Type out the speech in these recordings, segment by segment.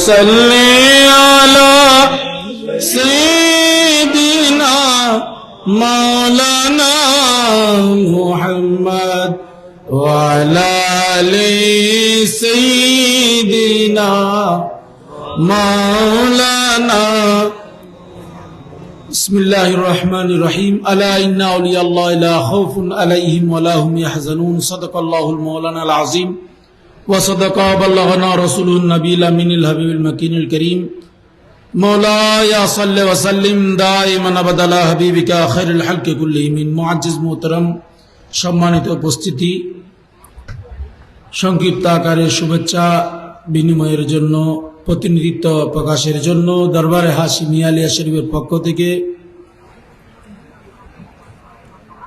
وصل على سيدنا مولانا محمد وعلى سيدنا مولانا. بسم الله الرحمن الرحيم. ألا إن أولياء الله لا خوف عليهم ولا هم يحزنون. صدق الله المولانا العظيم. وصدق بلغنا رسوله النبي الأمين الحبيب المكين الكريم مولاي صل وسلم دائما أبدا على حبيبك خير الحلق كلهم من معجز محترم সম্মানিত উপস্থিতি সংক্ষিপ্ত আকারে শুভেচ্ছা বিনিময়ের জন্য প্রতিনিধিত্ব প্রকাশের জন্য দরবারে হাসি মিয়ালিয়া শরীফের পক্ষ থেকে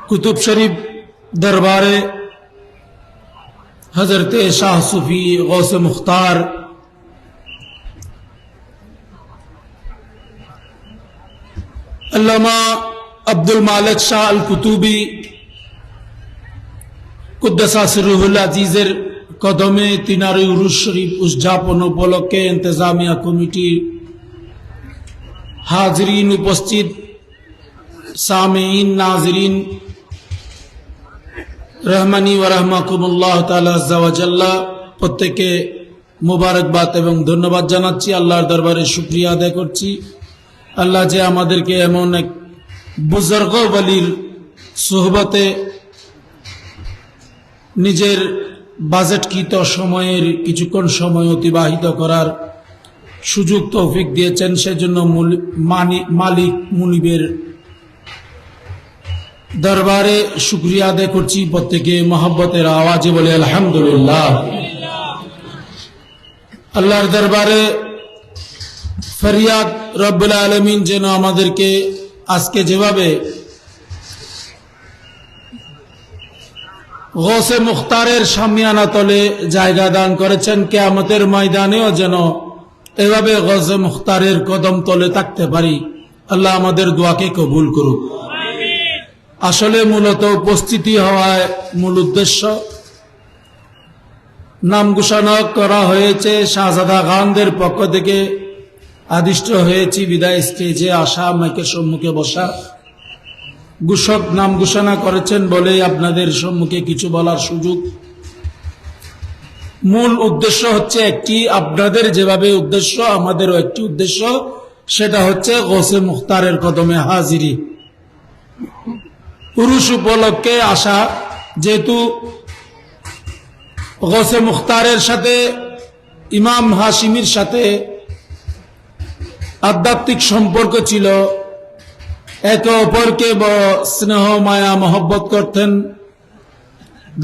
কুতুব শরীফ দরবারে হজরতে শাহ সুফি গৌসে মুখতার আল্লামা আব্দুল মালিক শাহ আল কুতুবি কুদ্দাসা সিরুহুল আজিজের কদমে তিনারি উরুস শরীফ উদযাপন উপলক্ষে ইন্তজামিয়া কমিটি হাজরিন উপস্থিত সামেইন নাজরিন রহমানি ও রহমাকুমুল্লাহ তালা প্রত্যেকে মুবারকবাদ এবং ধন্যবাদ জানাচ্ছি। আল্লাহর দরবারে শুক্রিয়া আদায় করছি। আল্লাহ যে আমাদেরকে এমন এক বুজর্গ বলির সোহবতে নিজের বাজেটকৃত সময়ের কিছুক্ষণ সময় অতিবাহিত করার সুযোগ তৌফিক দিয়েছেন, সেজন্য মালিক মুনিবের দরবারে শুক্রিয়া আদায় করছি প্রত্যেকে মহব্বতের আওয়াজে বলে আলহামদুলিল্লাহ। আল্লাহর দরবারে ফরিয়াদ রব্বুল আলমিন যেন আমাদেরকে আজকে যেভাবে গোসে মুখতারের সামিয়ানা তলে জায়গা দান করেছেন, কেয়ামতের ময়দানেও যেন এভাবে গজে মুখতারের কদম তলে থাকতে পারি, আল্লাহ আমাদের দোয়াকে কবুল করুক। আসলে মূলত উপস্থিতি হওয়ায় মূল উদ্দেশ্য নাম ঘোষণা করা হয়েছে, শাহজাদা খানদের পক্ষ থেকে আদিষ্ট হয়েছি, বিদায় স্টেজে আসা, মাইকের সম্মুখে বসা। ঘোষক নাম ঘোষণা করেছেন বলেই আপনাদের সম্মুখে কিছু বলার সুযোগ। মূল উদ্দেশ্য হচ্ছে একটি, আপনাদের যেভাবে উদ্দেশ্য, আমাদেরও একটি উদ্দেশ্য, সেটা হচ্ছে গোসে মুখতারের কদমে হাজিরি। পুরুষ উপলক্ষে আসা যেহেতু গোসে মুখতারের সাথে, ইমাম হাসিমির সাথে আধ্যাত্মিক সম্পর্ক ছিল, একে অপরকে স্নেহ, মায়া, মহব্বত করতেন।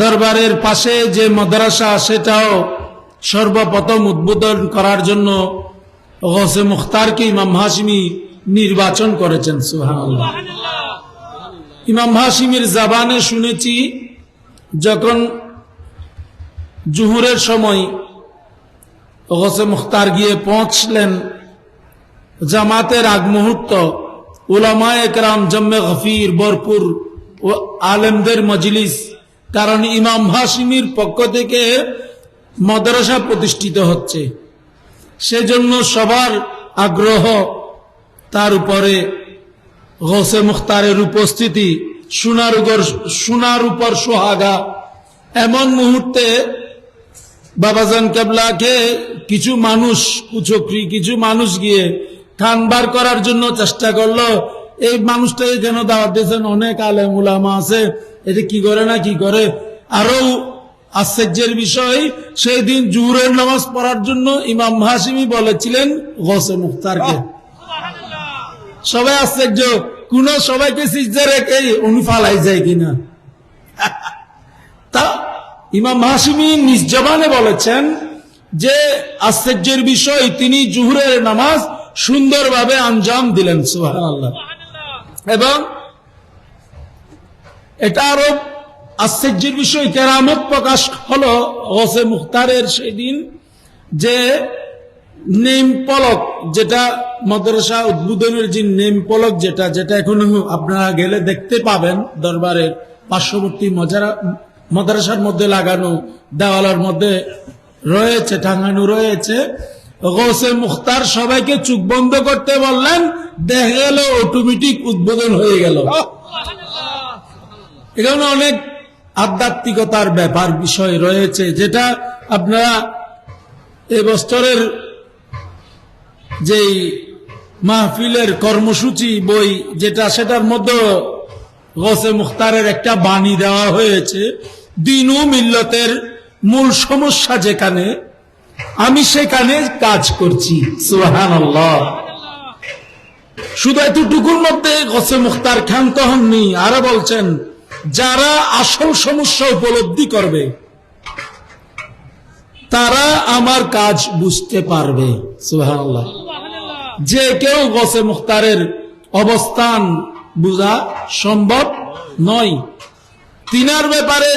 দরবারের পাশে যে মাদ্রাসা, সেটাও সর্বপ্রথম উদ্বোধন করার জন্য গসে মুখতারকে ইমাম হাসিমি নির্বাচন করেছেন সুহানুল্লাহ ইমাম হাসিমের জাবানে শুনেছি, যখন জুহুরের সময় গসে মুখতার গিয়ে পৌঁছলেন, জামাতের আগ মুহূর্ত উলামা একরাম জম্মে গফির, বরপুর ও আলেমদের মজলিস, কারণ ইমাম হাসিমির পক্ষ থেকে মাদ্রাসা প্রতিষ্ঠিত হচ্ছে। সেজন্য সবার আগ্রহ তার উপরে গসে মুখতারের উপস্থিতি সোনার উপর সোনার উপর সোহাগা। এমন মুহূর্তে বাবাজান কেবলাকে কিছু মানুষ কুচক্রি কিছু মানুষ গিয়ে খান বার করার জন্য চেষ্টা করল। এই মানুষটাকে কেন দাওয়াত দিয়েছেন? অনেক আলেম উলামা আছে। এটা কি করে না কি করে? আরও আশ্চর্যের বিষয় সেই দিন জুহুরের নামাজ পড়ার জন্য ইমাম হাসিমি বলেছিলেন গসে মুখতারকে। সবাই আশ্চর্য। কোন সবাইকে সিজা রেখে উনি ফালাই যায় কিনা? তা ইমাম হাসিমি নিজ জবানে বলেছেন যে আশ্চর্যের বিষয় তিনি জুহুরের নামাজ সুন্দরভাবে আঞ্জাম দিলেন সুহান আল্লাহ এবং এটা আরও আশ্চর্যের বিষয় কেরামত প্রকাশ হলো হোসে মুখতারের সেই দিন যে নেম পলক যেটা মাদ্রাসা উদ্বোধনের যে নেম পলক যেটা যেটা এখন আপনারা গেলে দেখতে পাবেন দরবারের পার্শ্ববর্তী মজারা, মাদ্রাসার মধ্যে লাগানো দেওয়ালের মধ্যে রয়েছে, টাঙানো রয়েছে। গৌসে মুখতার সবাইকে চুপ বন্ধ করতে বললেন, দেখা গেল অটোমেটিক উদ্বোধন হয়ে গেল। এখানে অনেক আধ্যাত্মিকতার ব্যাপার, বিষয় রয়েছে, যেটা আপনারা এবছরের যেই মাহফিলের কর্মসূচি, বই যেটা, সেটার মধ্যে গসে মুখতারের একটা বাণী দেওয়া হয়েছে, দিন ও মিল্লতের মূল সমস্যা যেখানে, আমি সেখানে কাজ করছি। সুহান শুধু এতটুকুর মধ্যে গসে মুখতার ক্ষান্ত হননি, আরও বলছেন, যারা আসল সমস্যা উপলব্ধি করবে, তারা আমার কাজ বুঝতে পারবে। সুহান যে কেউ গসে মুখতারের অবস্থান বোঝা সম্ভব নয়। তিনার ব্যাপারে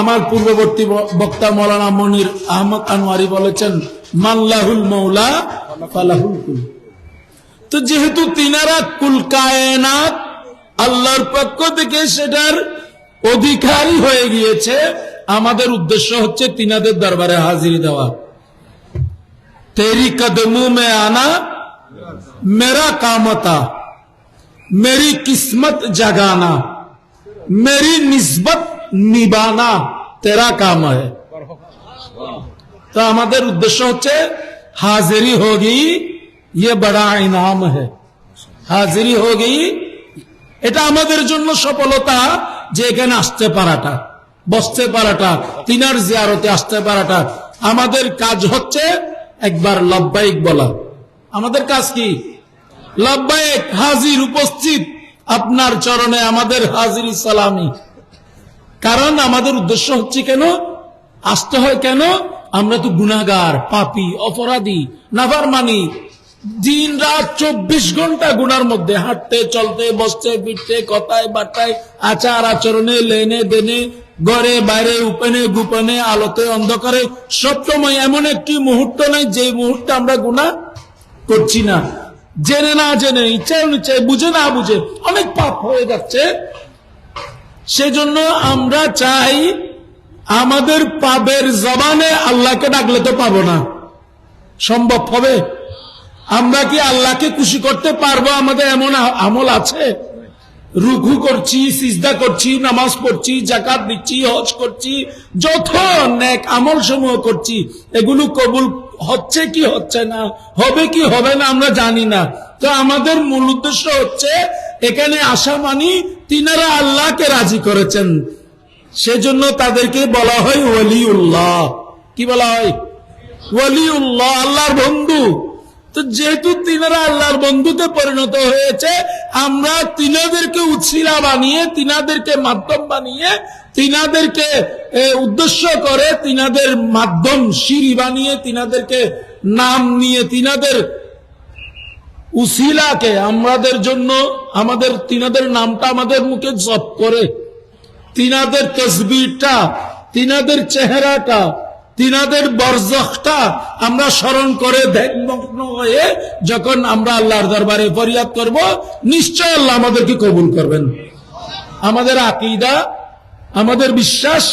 আমার পূর্ববর্তী বক্তা মৌলানা মনির আহমদ আনোয়ারি বলেছেন মাল্লাহুল মৌলা ফালাহুল কুল। তো যেহেতু তিনারা কুল কায়নাত আল্লাহর পক্ষ থেকে সেটার অধিকারী হয়ে গিয়েছে, আমাদের উদ্দেশ্য হচ্ছে তিনাদের দরবারে হাজিরি দেওয়া। তেরি কদমু মে আনা मेरा काम था मेरी किस्मत जगाना मेरी निस्बत निभाना तेरा काम है তো আমাদের উদ্দেশ্য হচ্ছে হাজিরি হোগি ইয়ে বড়া ইনাম है হাজিরি হোগি এটা আমাদের জন্য সফলতা যে এখানে আসতে পারাটা বসতে পারাটা তিনার জিয়ারতে আসতে পারাটা আমাদের কাজ হচ্ছে একবার লব্বাইক বলা। আমাদের কাজ কি? লব্বাইক হাজির উপস্থিত, আপনার চরণে আমাদের হাজির সালামি। কারণ আমাদের উদ্দেশ্য হচ্ছে কেন? আসতে হয় কেন? আমরা তো গুনাগার পাপি, অপরাধী নাভার মানি দিন রাত চব্বিশ ঘণ্টা গুনার মধ্যে হাঁটতে, চলতে, বসতে, ফিরতে, কথায়, বার্তায় আচার আচরণে লেনে দেনে ঘরে, বাইরে উপেনে গোপনে আলোতে অন্ধকারে সবসময় এমন একটি মুহূর্ত নাই, যে মুহূর্তে আমরা গুণা করছি না। জেনে না জেনে, ইচ্ছায় ইচ্ছায় বুঝে না বুঝে, অনেক পাপ হয়ে যাচ্ছে। সেজন্য আমরা চাই, আমাদের পাবের জবানে আল্লাহকে ডাকলে তো পাবো না। সম্ভব হবে? আমরা কি আল্লাহকে খুশি করতে পারব? আমাদের এমন আমল আছে? রুকু করছি, সিজদা করছি, নামাজ পড়ছি জাকাত দিচ্ছি, হজ করছি যত নেক আমল সমূহ করছি, এগুলো কবুল হচ্ছে কি হচ্ছে না, হবে কি হবে না আমরা জানি না। তো আমাদের মূল উদ্দেশ্য হচ্ছে, এখানে আসা মানি তিনারা আল্লাহকে রাজি করেছেন। সেজন্য তাদেরকে বলা হয় ওয়ালিউল্লাহ কি বলা হয়? ওয়ালিউল্লাহ আল্লাহর বন্ধু। তো যেহেতু তিনারা আল্লাহর বন্ধুতে পরিণত হয়েছে, আমরা তিনাদেরকে উৎসিলা বানিয়ে, তিনাদেরকে মাধ্যম বানিয়ে, তিনাদেরকে উদ্দেশ্য করে তিনাদের মাধ্যম সিঁড়ি বানিয়ে, তিনাদেরকে নাম নিয়ে, তিনাদের উসিলাকে আমাদের জন্য, আমাদের, তিনাদের নামটা আমাদের মুখে জপ করে, তিনাদের তসবিরটা, তিনাদের চেহারাটা তিনাদের বরজখটা আমরা স্মরণ করে ধ্যানমগ্ন হয়ে যখন আমরা আল্লাহর দরবারে ফরিয়াদ করব, নিশ্চয় আল্লাহ আমাদেরকে কবুল করবেন। আমাদের আকিদা, আমাদের বিশ্বাস,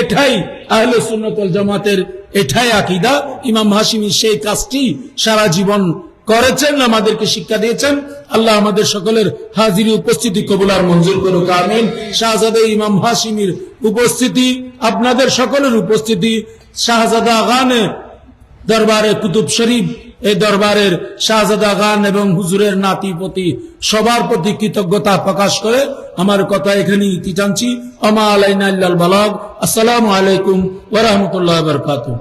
এটাই আহলে সুন্নতল জামাতের এটাই আকিদা। ইমাম হাসিমি সেই কাজটি সারা জীবন করেছেন, আমাদেরকে শিক্ষা দিয়েছেন। আল্লাহ আমাদের সকলের হাজিরি, উপস্থিতি কবুলার মঞ্জুর করুক, আমিন। শাহজাদা ইমাম হাসিমির উপস্থিতি, আপনাদের সকলের উপস্থিতি। শাহজাদা গানে দরবারে কুতুব শরীফ, এই দরবারের শাহজাদা খান এবং হুজুরের নাতি প্রতি সবার প্রতি কৃতজ্ঞতা প্রকাশ করে আমার কথা এখানে ইতি টানছি। আমা আলাইনা ইল্লাল বালাগ। আসসালামু আলাইকুম ওয়া রাহমাতুল্লাহি ওয়া বারাকাতুহু।